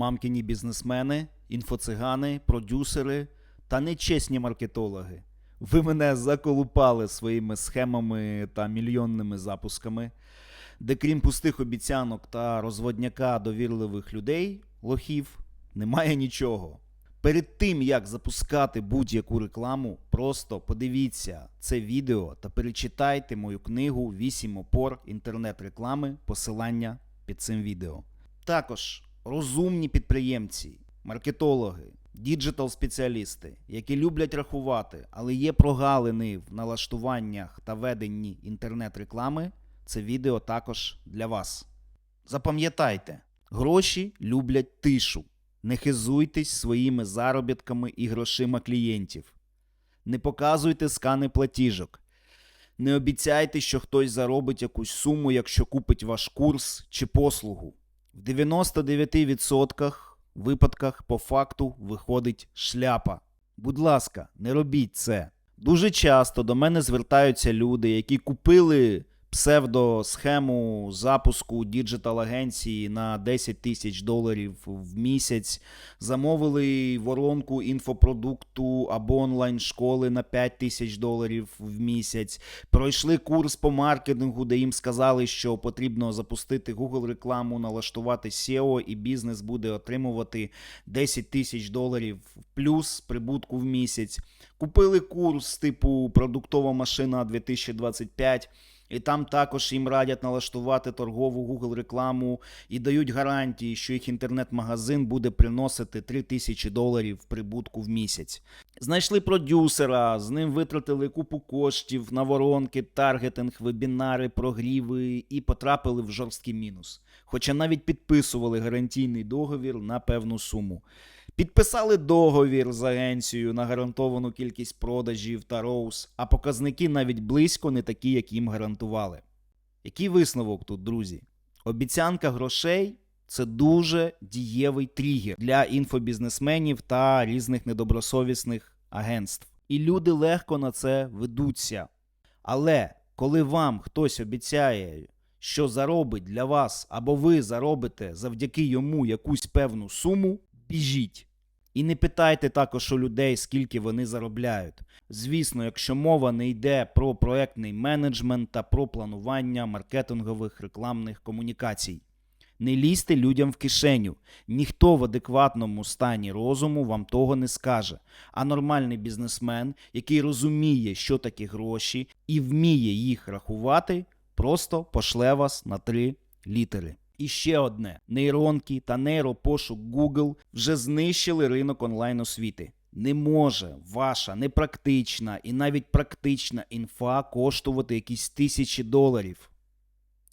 мамкіні бізнесмени, інфоцигани, продюсери та нечесні маркетологи. Ви мене заколупали своїми схемами та мільйонними запусками, де крім пустих обіцянок та розводняка довірливих людей, лохів, немає нічого. Перед тим як запускати будь-яку рекламу, просто подивіться це відео та перечитайте мою книгу «8 опор інтернет-реклами. Посилання під цим відео. Також розумні підприємці, маркетологи, діджитал-спеціалісти, які люблять рахувати, але є прогалини в налаштуваннях та веденні інтернет-реклами. Це відео також для вас. Запам'ятайте, гроші люблять тишу. Не хизуйтесь своїми заробітками і грошима клієнтів. Не показуйте скани платіжок. Не обіцяйте, що хтось заробить якусь суму, якщо купить ваш курс чи послугу. В 99% випадках по факту виходить шляпа. Будь ласка, не робіть це. Дуже часто до мене звертаються люди, які купили псевдосхему запуску діджитал-агенції на 10 тисяч доларів в місяць, замовили воронку інфопродукту або онлайн-школи на 5 тисяч доларів в місяць, пройшли курс по маркетингу, де їм сказали, що потрібно запустити Google рекламу, налаштувати SEO, і бізнес буде отримувати 10 тисяч доларів плюс прибутку в місяць. Купили курс типу продуктова машина 2025. І там також їм радять налаштувати торгову Google рекламу і дають гарантії, що їх інтернет-магазин буде приносити 3 тисячі доларів прибутку в місяць. Знайшли продюсера, з ним витратили купу коштів на воронки, таргетинг, вебінари, прогріви і потрапили в жорсткий мінус. Хоча навіть підписували гарантійний договір на певну суму. Підписали договір з агенцією на гарантовану кількість продажів та роуз, а показники навіть близько не такі, як їм гарантували. Який висновок тут, друзі? Обіцянка грошей це дуже дієвий тригер для інфобізнесменів та різних недобросовісних агентств. І люди легко на це ведуться. Але коли вам хтось обіцяє, що заробить для вас, або ви заробите завдяки йому якусь певну суму, біжіть. І не питайте також у людей, скільки вони заробляють. Звісно, якщо мова не йде про проектний менеджмент та про планування маркетингових рекламних комунікацій. Не лізьте людям в кишеню. Ніхто в адекватному стані розуму вам того не скаже. А нормальний бізнесмен, який розуміє, що таке гроші, і вміє їх рахувати, просто пошле вас на три літери. І ще одне: нейронки та нейропошук Google вже знищили ринок онлайн освіти. Не може ваша непрактична і навіть практична інфа коштувати якісь тисячі доларів.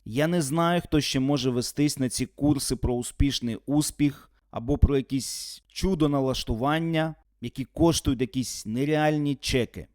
Я не знаю, хто ще може вестись на ці курси про успішний успіх або про якісь чудо налаштування, які коштують якісь нереальні чеки.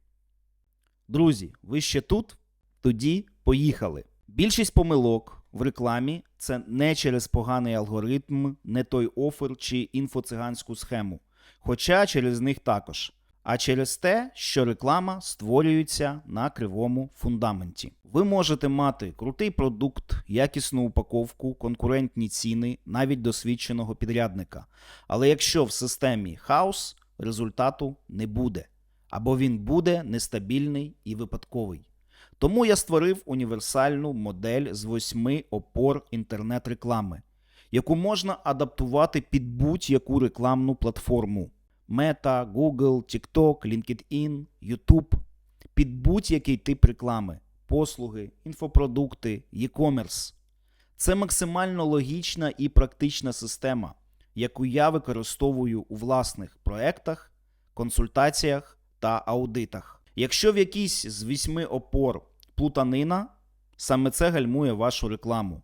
Друзі, ви ще тут? Тоді поїхали. Більшість помилок в рекламі це не через поганий алгоритм, не той офер чи інфоциганську схему, хоча через них також, а через те, що реклама створюється на кривому фундаменті. Ви можете мати крутий продукт, якісну упаковку, конкурентні ціни, навіть досвідченого підрядника. Але якщо в системі хаос, результату не буде, або він буде нестабільний і випадковий. Тому я створив універсальну модель з восьми опор інтернет-реклами, яку можна адаптувати під будь-яку рекламну платформу: Meta, Google, TikTok, LinkedIn, YouTube, під будь-який тип реклами, послуги, інфопродукти, e-commerce. Це максимально логічна і практична система, яку я використовую у власних проектах, консультаціях та аудитах. Якщо в якійсь з вісьми опор плутанина, саме це гальмує вашу рекламу.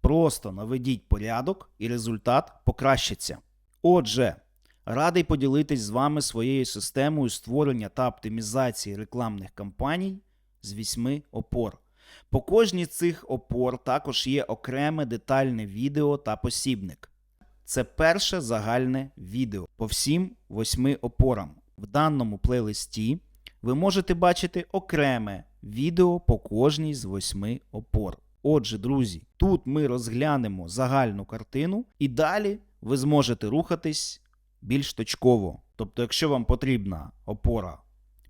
Просто наведіть порядок і результат покращиться. Отже, радий поділитись з вами своєю системою створення та оптимізації рекламних кампаній з вісьми опор. По кожній з цих опор також є окреме детальне відео та посібник. Це перше загальне відео по всім восьми опорам. В даному плейлисті ви можете бачити окреме відео по кожній з восьми опор. Отже, друзі, тут ми розглянемо загальну картину і далі ви зможете рухатись більш точково. Тобто, якщо вам потрібна опора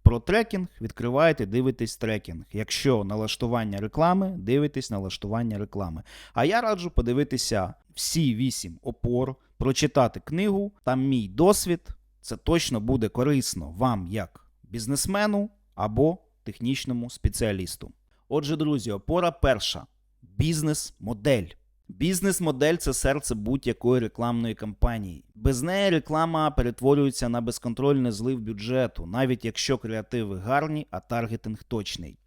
про трекінг, відкриваєте, дивитесь трекінг. Якщо налаштування реклами, дивитесь налаштування реклами. А я раджу подивитися всі вісім опор, прочитати книгу, там мій досвід. Це точно буде корисно вам як бізнесмену або технічному спеціалісту. Отже, друзі, опора перша бізнес-модель. Бізнес-модель це серце будь-якої рекламної кампанії. Без неї реклама перетворюється на безконтрольний злив бюджету, навіть якщо креативи гарні, а таргетинг точний.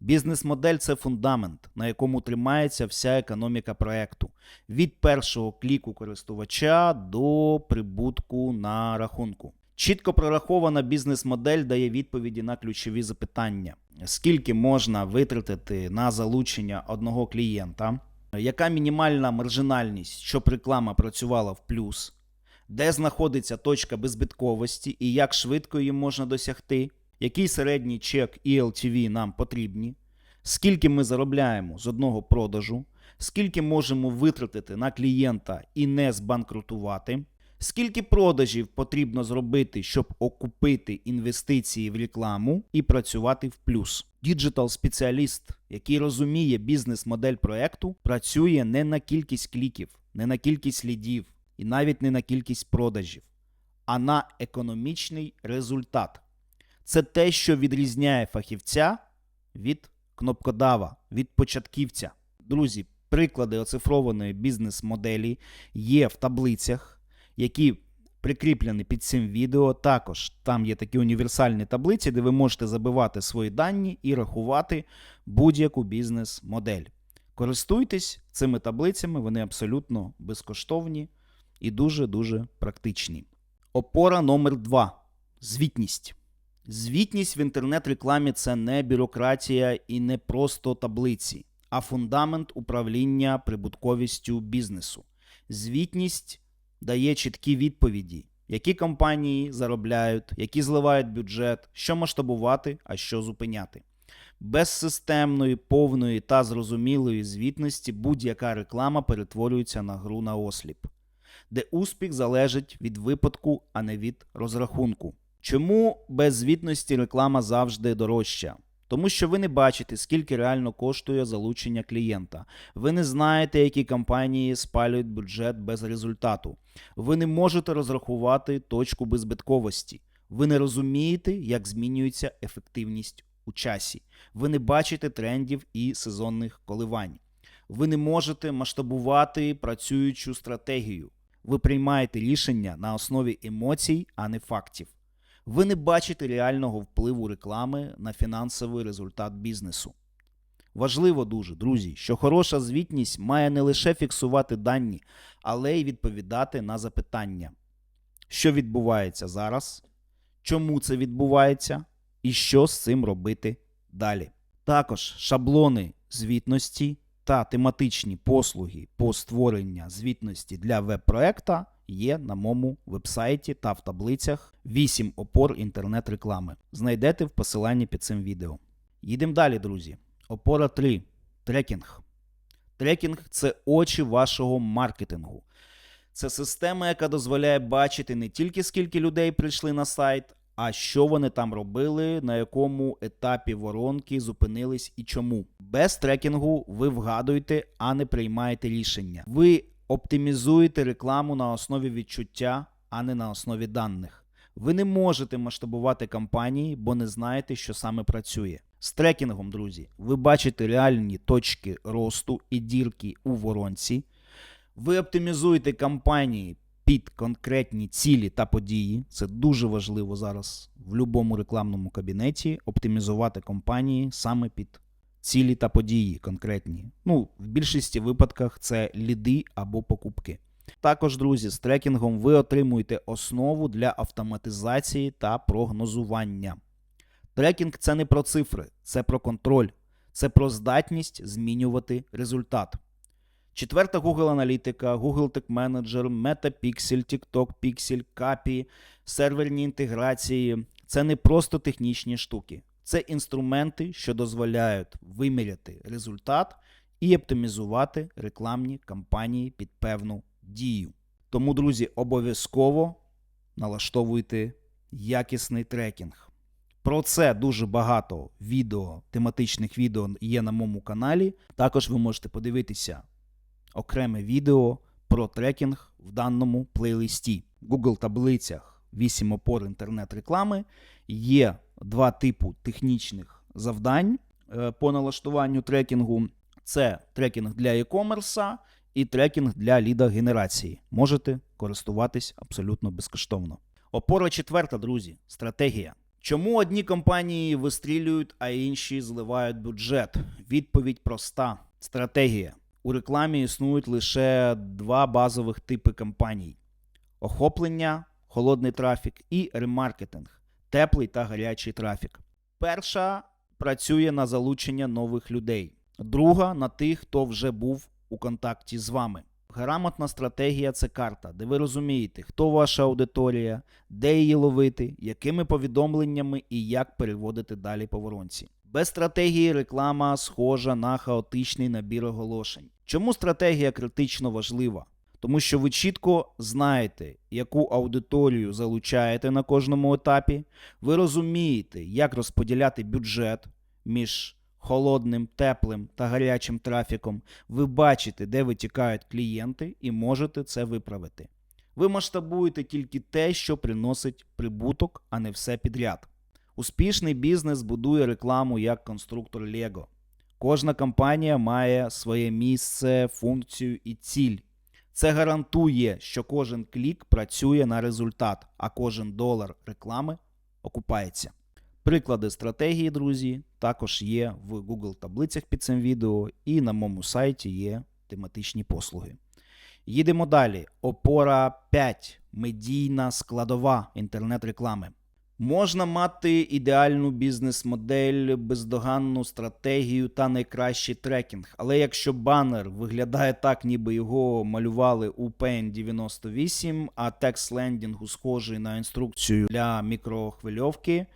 Бізнес-модель це фундамент, на якому тримається вся економіка проекту. Від першого кліку користувача до прибутку на рахунку. Чітко прорахована бізнес-модель дає відповіді на ключові запитання: скільки можна витратити на залучення одного клієнта, яка мінімальна маржинальність, щоб реклама працювала в плюс, де знаходиться точка беззбитковості і як швидко її можна досягти, який середній чек і LTV нам потрібні, скільки ми заробляємо з одного продажу, скільки можемо витратити на клієнта і не збанкрутувати. Скільки продажів потрібно зробити, щоб окупити інвестиції в рекламу і працювати в плюс? Діджитал спеціаліст, який розуміє бізнес-модель проекту, працює не на кількість кліків, не на кількість лідів і навіть не на кількість продажів, а на економічний результат. Це те, що відрізняє фахівця від кнопкодава, від початківця. Друзі, приклади оцифрованої бізнес-моделі є в таблицях які прикріплені під цим відео. Також там є такі універсальні таблиці, де ви можете забивати свої дані і рахувати будь-яку бізнес-модель. Користуйтесь цими таблицями, вони абсолютно безкоштовні і дуже-дуже практичні. Опора номер 2 звітність. Звітність в інтернет-рекламі це не бюрократія і не просто таблиці, а фундамент управління прибутковістю бізнесу. Звітність дає чіткі відповіді, які компанії заробляють, які зливають бюджет, що масштабувати, а що зупиняти. Без системної, повної та зрозумілої звітності будь-яка реклама перетворюється на гру на осліп, де успіх залежить від випадку, а не від розрахунку. Чому без звітності реклама завжди дорожча? Тому що ви не бачите, скільки реально коштує залучення клієнта. Ви не знаєте, які компанії спалюють бюджет без результату. Ви не можете розрахувати точку беззбитковості. Ви не розумієте, як змінюється ефективність у часі. Ви не бачите трендів і сезонних коливань. Ви не можете масштабувати працюючу стратегію. Ви приймаєте рішення на основі емоцій, а не фактів. Ви не бачите реального впливу реклами на фінансовий результат бізнесу. Важливо дуже, друзі, що хороша звітність має не лише фіксувати дані, але й відповідати на запитання, що відбувається зараз, чому це відбувається, і що з цим робити далі. Також шаблони звітності та тематичні послуги по створенню звітності для веб-проекта є на моєму вебсайті та в таблицях 8 опор інтернет-реклами. Знайдете в посиланні під цим відео. Їдемо далі, друзі. Опора 3. Трекінг. Трекінг це очі вашого маркетингу. Це система, яка дозволяє бачити не тільки скільки людей прийшли на сайт, а що вони там робили, на якому етапі воронки зупинились і чому. Без трекінгу ви вгадуєте, а не приймаєте рішення. Ви оптимізуєте рекламу на основі відчуття, а не на основі даних. Ви не можете масштабувати кампанії, бо не знаєте, що саме працює. З трекінгом, друзі, ви бачите реальні точки росту і дірки у воронці. Ви оптимізуєте кампанії під конкретні цілі та події. Це дуже важливо зараз в будь-якому рекламному кабінеті оптимізувати компанії саме під цілі та події конкретні. Ну, в більшості випадках це ліди або покупки. Також, друзі, з трекінгом ви отримуєте основу для автоматизації та прогнозування. Трекінг це не про цифри, це про контроль, це про здатність змінювати результат. Четверта Google аналітика, Google Tag Manager, MetaPixel, TikTok Pixel, CAPI, серверні інтеграції це не просто технічні штуки. Це інструменти, що дозволяють виміряти результат і оптимізувати рекламні кампанії під певну дію. Тому, друзі, обов'язково налаштовуйте якісний трекінг. Про це дуже багато відео, тематичних відео є на моєму каналі. Також ви можете подивитися окреме відео про трекінг в даному плейлисті. В Google таблицях 8 опор інтернет-реклами є два типу технічних завдань е, по налаштуванню трекінгу. Це трекінг для e-commerce і трекінг для лідогенерації. Можете користуватись абсолютно безкоштовно. Опора четверта, друзі, стратегія. Чому одні компанії вистрілюють, а інші зливають бюджет? Відповідь проста: стратегія. У рекламі існують лише два базових типи компаній: охоплення, холодний трафік і ремаркетинг, теплий та гарячий трафік. Перша працює на залучення нових людей, друга на тих, хто вже був у контакті з вами. Грамотна стратегія це карта, де ви розумієте, хто ваша аудиторія, де її ловити, якими повідомленнями і як переводити далі по воронці. Без стратегії реклама схожа на хаотичний набір оголошень. Чому стратегія критично важлива? Тому що ви чітко знаєте, яку аудиторію залучаєте на кожному етапі, ви розумієте, як розподіляти бюджет між холодним, теплим та гарячим трафіком, ви бачите, де витікають клієнти, і можете це виправити. Ви масштабуєте тільки те, що приносить прибуток, а не все підряд. Успішний бізнес будує рекламу як конструктор Лего. Кожна компанія має своє місце, функцію і ціль. Це гарантує, що кожен клік працює на результат, а кожен долар реклами окупається. Приклади стратегії, друзі, також є в Google таблицях під цим відео, і на моєму сайті є тематичні послуги. Їдемо далі. Опора 5. Медійна складова інтернет-реклами. Можна мати ідеальну бізнес-модель, бездоганну стратегію та найкращий трекінг. Але якщо банер виглядає так, ніби його малювали у Paint 98, а текст лендінгу схожий на інструкцію для мікрохвильовки,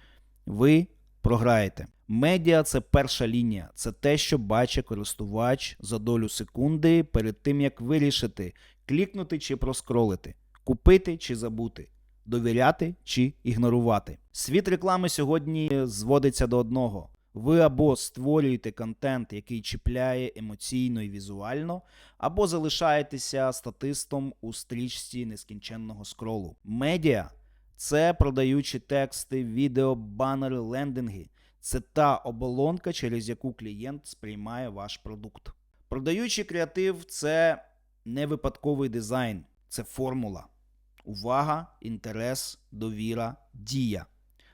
ви програєте. Медіа це перша лінія, це те, що бачить користувач за долю секунди перед тим, як вирішити, клікнути чи проскролити, купити чи забути, довіряти чи ігнорувати. Світ реклами сьогодні зводиться до одного. Ви або створюєте контент, який чіпляє емоційно і візуально, або залишаєтеся статистом у стрічці нескінченного скролу. Медіа це продаючі тексти, відео, банери, лендинги. Це та оболонка, через яку клієнт сприймає ваш продукт. Продаючий креатив це не випадковий дизайн, це формула. Увага, інтерес, довіра, дія.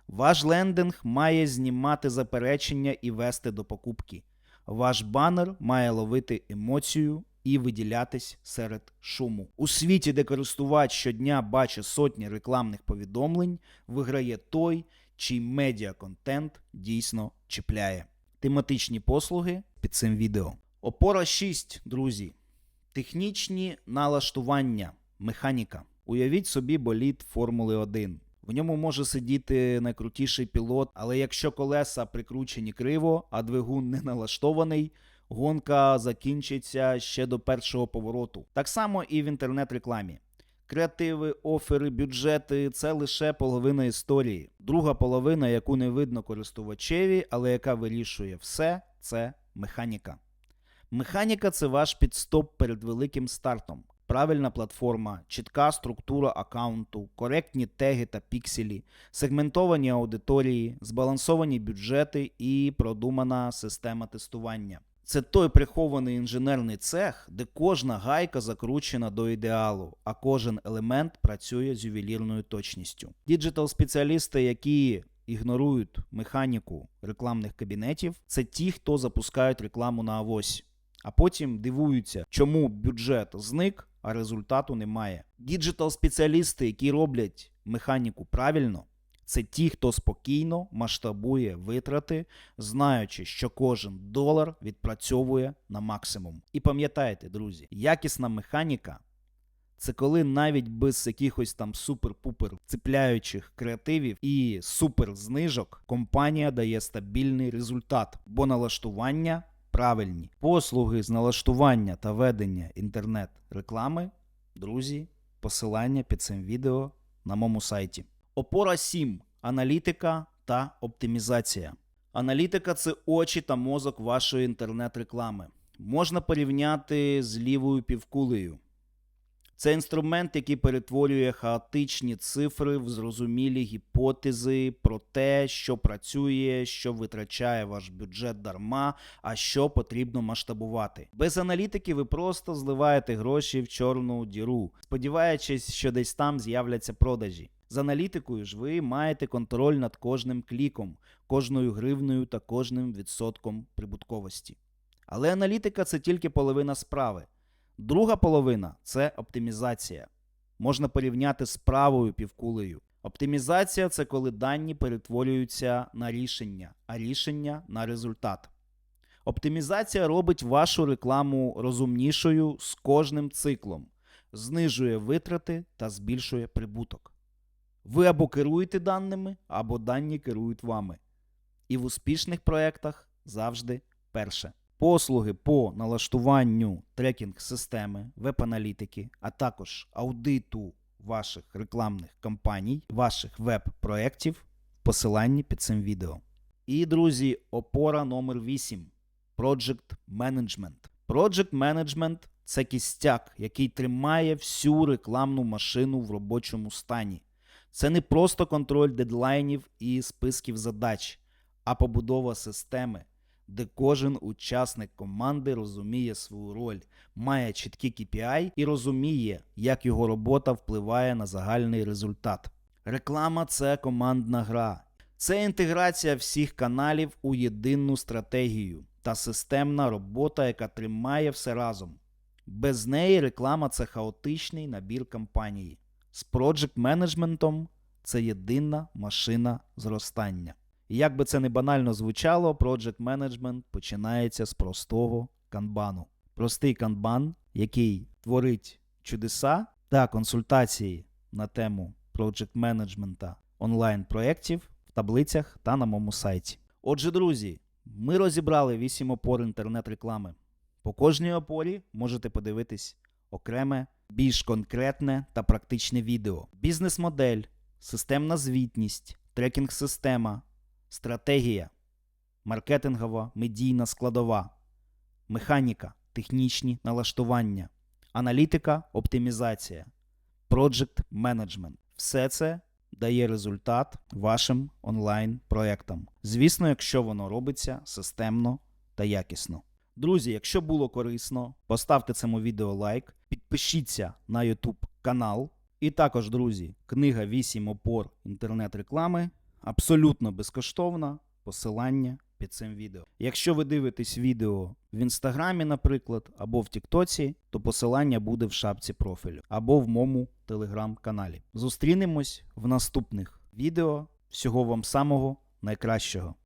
Ваш лендинг має знімати заперечення і вести до покупки. Ваш банер має ловити емоцію і виділятись серед шуму. У світі, де користувач щодня бачить сотні рекламних повідомлень, виграє той, чий медіаконтент дійсно чіпляє. Тематичні послуги під цим відео. Опора 6, друзі. Технічні налаштування, механіка. Уявіть собі болід Формули 1. В ньому може сидіти найкрутіший пілот, але якщо колеса прикручені криво, а двигун не налаштований, гонка закінчиться ще до першого повороту. Так само і в інтернет-рекламі. Креативи, офери, бюджети це лише половина історії. Друга половина, яку не видно користувачеві, але яка вирішує все, це механіка. Механіка це ваш підстоп перед великим стартом. Правильна платформа, чітка структура аккаунту, коректні теги та пікселі, сегментовані аудиторії, збалансовані бюджети і продумана система тестування. Це той прихований інженерний цех, де кожна гайка закручена до ідеалу, а кожен елемент працює з ювелірною точністю. Діджитал-спеціалісти, які ігнорують механіку рекламних кабінетів, це ті, хто запускають рекламу на авось, а потім дивуються, чому бюджет зник, а результату немає. Діджитал-спеціалісти, які роблять механіку правильно, це ті, хто спокійно масштабує витрати, знаючи, що кожен долар відпрацьовує на максимум. І пам'ятайте, друзі, якісна механіка це коли навіть без якихось там супер-пупер цепляючих креативів і супер знижок компанія дає стабільний результат, бо налаштування правильні. Послуги з налаштування та ведення інтернет-реклами, друзі, Посилання під цим відео на моєму сайті. Опора 7. Аналітика та оптимізація. Аналітика це очі та мозок вашої інтернет-реклами. Можна порівняти з лівою півкулею. Це інструмент, який перетворює хаотичні цифри в зрозумілі гіпотези про те, що працює, що витрачає ваш бюджет дарма, а що потрібно масштабувати. Без аналітики ви просто зливаєте гроші в чорну діру, сподіваючись, що десь там з'являться продажі. З аналітикою ж ви маєте контроль над кожним кліком, кожною гривнею та кожним відсотком прибутковості. Але аналітика це тільки половина справи. Друга половина це оптимізація. Можна порівняти з правою півкулею. Оптимізація це коли дані перетворюються на рішення, а рішення на результат. Оптимізація робить вашу рекламу розумнішою з кожним циклом, знижує витрати та збільшує прибуток. Ви або керуєте даними, або дані керують вами. І в успішних проєктах завжди перше. Послуги по налаштуванню трекінг-системи, веб-аналітики, а також аудиту ваших рекламних кампаній, ваших веб-проєктів в посиланні під цим відео. І, друзі, опора номер 8 Project Management. Project Management – це кістяк, який тримає всю рекламну машину в робочому стані. Це не просто контроль дедлайнів і списків задач, а побудова системи, де кожен учасник команди розуміє свою роль, має чіткі KPI і розуміє, як його робота впливає на загальний результат. Реклама це командна гра. Це інтеграція всіх каналів у єдину стратегію та системна робота, яка тримає все разом. Без неї реклама це хаотичний набір кампанії. З проджект менеджментом це єдина машина зростання. І як би це не банально звучало, Project Management починається з простого канбану. Простий канбан, який творить чудеса та консультації на тему Project менеджмента онлайн-проєктів в таблицях та на моєму сайті. Отже, друзі, ми розібрали 8 опор інтернет-реклами. По кожній опорі можете подивитись окреме, більш конкретне та практичне відео. Бізнес-модель, системна звітність, трекінг-система, стратегія, маркетингова, медійна складова, механіка, технічні налаштування, аналітика, оптимізація, project менеджмент. Все це дає результат вашим онлайн-проектам. Звісно, якщо воно робиться системно та якісно. Друзі, якщо було корисно, поставте цьому відео лайк, підпишіться на YouTube канал. І також, друзі, книга 8 опор інтернет-реклами абсолютно безкоштовна. Посилання під цим відео. Якщо ви дивитесь відео в інстаграмі, наприклад, або в Тіктоці, то посилання буде в шапці профілю або в моєму телеграм-каналі. Зустрінемось в наступних відео. Всього вам самого найкращого.